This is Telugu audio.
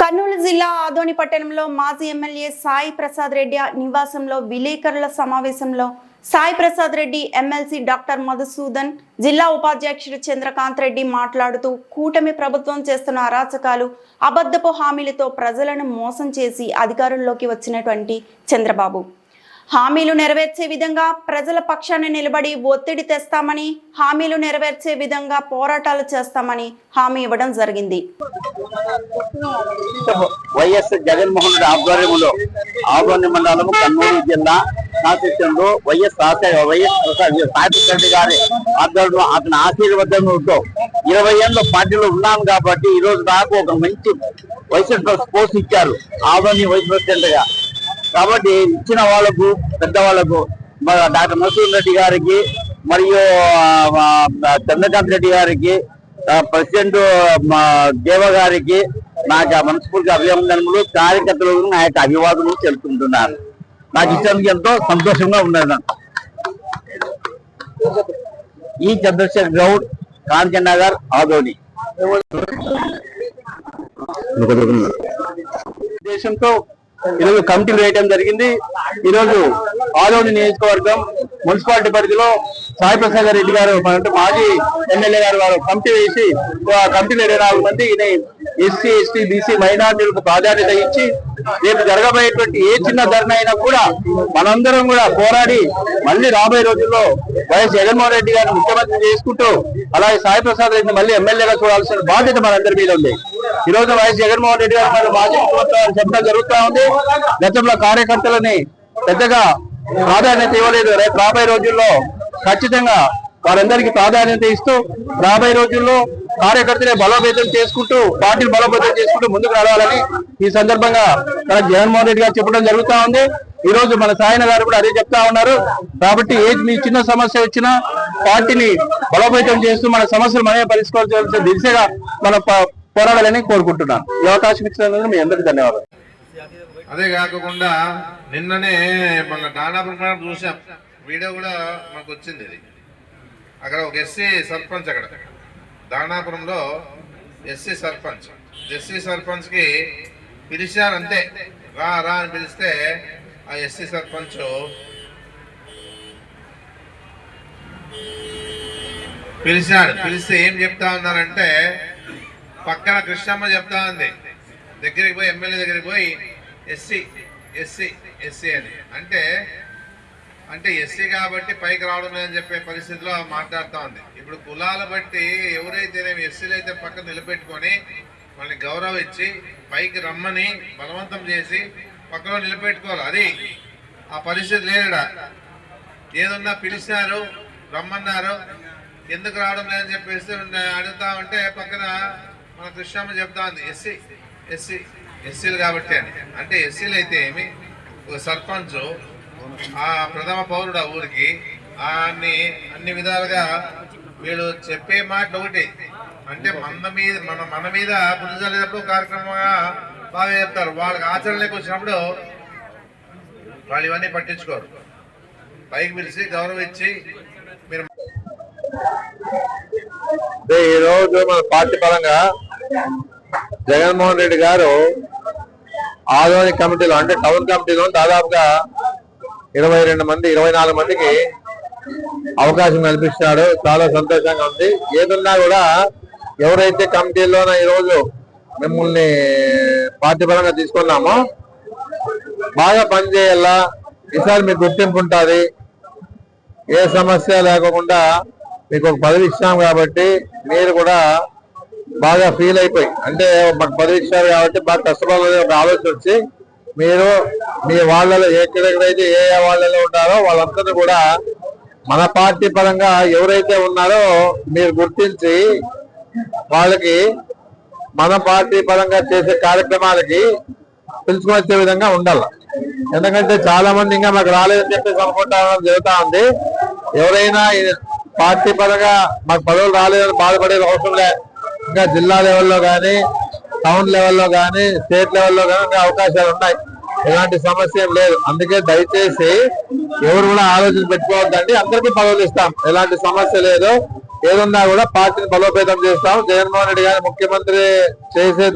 కర్నూలు జిల్లా ఆదోని పట్టణంలో మాజీ ఎమ్మెల్యే సాయి ప్రసాద్ రెడ్డి నివాసంలో విలేకరుల సమావేశంలో సాయి ప్రసాద్ రెడ్డి ఎమ్మెల్సీ డాక్టర్ మధుసూదన్ జిల్లా ఉపాధ్యక్షుడు చంద్రకాంత్ రెడ్డి మాట్లాడుతూ కూటమి ప్రభుత్వం చేస్తున్న అరాచకాలు అబద్ధపు హామీలతో ప్రజలను మోసం చేసి అధికారంలోకి వచ్చినటువంటి చంద్రబాబు. హామీలు నెరవేర్చే విధంగా ప్రజల పక్షాన నిలబడి ఒత్తిడి తెస్తామని హామీలు నెరవేర్చే విధంగా పోరాటాలు చేస్తామని హామీ ఇవ్వడం జరిగింది. వైఎస్ జగన్మోహన్ రెడ్డి ఆధ్వర్యంలో ఆదోని మండలం కర్నూలు జిల్లా శాసనంలో వైఎస్ వైఎస్ ప్రసాద్ రెడ్డి గారి ఆధ్వర్యంలో అతని ఆశీర్వాదంతో ఇరవై ఏళ్ళ పార్టీలో ఉన్నాను కాబట్టి ఈ రోజు నాకు ఒక మంచి వైస్ స్పోర్ట్స్ ఇచ్చారు. ఆదోని వైస్ ప్రెసిడెంట్గా కాబట్టి ఇచ్చిన వాళ్ళకు పెద్దవాళ్ళకు డాక్టర్ నరసింహ రెడ్డి గారికి మరియు చంద్రకాంత్ రెడ్డి గారికి ప్రెసిడెంట్ మా దేవ గారికి నాకు మనస్ఫూర్తి అభినందనలు కార్యకర్తలకు నా యొక్క అభివాదములు తెలుపుకుంటున్నాను నాకు ఇచ్చినందుకు ఎంతో సంతోషంగా ఉన్నాను ఈ చంద్రశేఖర్ గౌడ్ కాంచన్ నగర్ ఆదోని. ఉద్దేశంతో ఈరోజు కమిటీలు వేయడం జరిగింది. ఈరోజు ఆదోని నియోజకవర్గం మున్సిపాలిటీ పరిధిలో సాయి ప్రసాద్ రెడ్డి గారు అంటే మాజీ ఎమ్మెల్యే గారు వారు కమిటీ వేసి ఆ కమిటీలో ఇరవై నాలుగు మంది ఎస్సీ ఎస్టీ బీసీ మైనార్టీలకు ప్రాధాన్యత ఇచ్చి రేపు జరగబోయేటువంటి ఏ చిన్న ధర్మ అయినా కూడా మనందరం కూడా పోరాడి మళ్ళీ రాబోయే రోజుల్లో వైఎస్ జగన్మోహన్ రెడ్డి గారిని ముఖ్యమంత్రి చేసుకుంటూ అలాగే సాయి ప్రసాద్ రెడ్డిని మళ్ళీ ఎమ్మెల్యేగా చూడాల్సిన బాధ్యత మనందరి మీద ఉంది. ఈ రోజు వైఎస్ జగన్మోహన్ రెడ్డి గారు మాజీ ముఖ్యమంత్రి చెప్పడం జరుగుతూ ఉంది. గతంలో కార్యకర్తలని పెద్దగా ప్రాధాన్యత ఇవ్వలేదు. రేపు రాబోయే రోజుల్లో ఖచ్చితంగా వారందరికీ ప్రాధాన్యత ఇస్తూ రాబోయే రోజుల్లో కార్యకర్తలే బలోపేతం చేసుకుంటూ పార్టీని బలోపేతం చేసుకుంటూ ముందుకు రావాలని ఈ సందర్భంగా మన జగన్మోహన్ రెడ్డి గారు చెప్పడం జరుగుతా ఉంది. ఈ రోజు మన సాయన గారు కూడా అదే చెప్తా ఉన్నారు. కాబట్టి ఏ మీ చిన్న సమస్య వచ్చినా పార్టీని బలోపేతం చేస్తూ మన సమస్యలు మనమే పరిష్కరించాల్సిన దిశగా మన పోరాడాలని కోరుకుంటున్నాను. ఈ అవకాశం ఇచ్చినందుకు మీ అందరికీ ధన్యవాదాలు. అదే కాకుండా నిన్ననే మన దానాపురం ప్రమాణం చూసాం. వీడియో కూడా మాకు వచ్చింది ఇది. అక్కడ ఒక ఎస్సీ సర్పంచ్ అక్కడ. దానాపురంలో ఎస్సీ సర్పంచ్. ఎస్సీ సర్పంచ్కి పిలిచారంతే రా రా అని పిలిస్తే ఆ ఎస్సీ సర్పంచ్ పిలిచాడు. పిలిస్తే ఏం చెప్తా ఉన్నారంటే పక్కన కృష్ణమ్మ చెప్తా ఉంది. దగ్గరికి పోయి ఎమ్మెల్యే దగ్గరికి పోయి ఎస్సీ ఎస్సీ ఎస్సీ అని. అంటే అంటే ఎస్సీ కాబట్టి పైకి రావడం లేదని చెప్పే పరిస్థితిలో మాట్లాడుతూ ఉంది. ఇప్పుడు కులాల బట్టి ఎవరైతేనేమి ఎస్సీలు అయితే పక్కన నిలబెట్టుకొని వాళ్ళని గౌరవం ఇచ్చి పైకి రమ్మని బలవంతం చేసి పక్కన నిలబెట్టుకోవాలి. అది ఆ పరిస్థితి లేదుడా ఏదన్నా పిలిచినారు రమ్మన్నారు ఎందుకు రావడం లేదని చెప్పేసి అడుగుతా ఉంటే పక్కన మన కృష్ణమ్మ చెప్తా ఉంది. ఎస్సీ ఎస్సీ ఎస్సీలు కాబట్టి అని. అంటే ఎస్సీలు అయితే ఏమి? సర్పంచ్ ఆ ప్రథమ పౌరుడు ఆ ఊరికి అన్ని అన్ని విధాలుగా వీళ్ళు చెప్పే మాట ఒకటి. అంటే మన మీద మన మన మీద పులిజల్లేటప్పుడు కార్యక్రమంగా బాగా చెప్తారు. వాళ్ళకి ఆచరణలోకి వచ్చినప్పుడు వాళ్ళు ఇవన్నీ పట్టించుకోరు. పైకి పిలిచి గౌరవం ఇచ్చి మీరు ఈరోజు మన పార్టీ పరంగా జగన్మోహన్ రెడ్డి గారు ఆదోని కమిటీలో అంటే టౌన్ కమిటీలో దాదాపుగా ఇరవై రెండు మంది ఇరవై నాలుగు మందికి అవకాశం కల్పిస్తున్నాడు. చాలా సంతోషంగా ఉంది. ఏదున్నా కూడా ఎవరైతే కమిటీలోన ఈరోజు మిమ్మల్ని పార్టీ పరంగా తీసుకున్నామో బాగా పనిచేయాలా? ఈసారి మీకు గుర్తింపు ఉంటుంది. ఏ సమస్య లేకుండా మీకు ఒక పదవి ఇచ్చాం కాబట్టి మీరు కూడా బాగా ఫీల్ అయిపోయి. అంటే మాకు పరీక్షలు కాబట్టి బాగా కష్టపడాలని ఒక ఆలోచన వచ్చి మీరు మీ వాళ్ళలో ఎక్కడెక్కడైతే ఏ ఏ వాళ్ళలో ఉన్నారో వాళ్ళందరినీ కూడా మన పార్టీ పరంగా ఎవరైతే ఉన్నారో మీరు గుర్తించి వాళ్ళకి మన పార్టీ పరంగా చేసే కార్యక్రమాలకి పిలుచుకొని వచ్చే విధంగా ఉండాలి. ఎందుకంటే చాలా మంది ఇంకా మాకు రాలేదని చెప్పేసి అనుకుంటా జరుగుతా ఉంది. ఎవరైనా పార్టీ పరంగా మాకు పదవులు రాలేదని బాధపడేది అవసరం లేదు ఇంకా జిల్లా లెవెల్లో కానీ టౌన్ లెవెల్లో కానీ స్టేట్ లెవెల్లో కానీ ఇంకా అవకాశాలు ఉన్నాయి. ఎలాంటి సమస్య లేదు. అందుకే దయచేసి ఎవరు కూడా ఆలోచన పెట్టుకోవద్దండి. అందరికీ పదవులు ఇస్తాం. ఎలాంటి సమస్య లేదు. ఏదున్నా కూడా పార్టీని బలోపేతం చేస్తాం. జగన్మోహన్ రెడ్డి గారిని ముఖ్యమంత్రి చేసే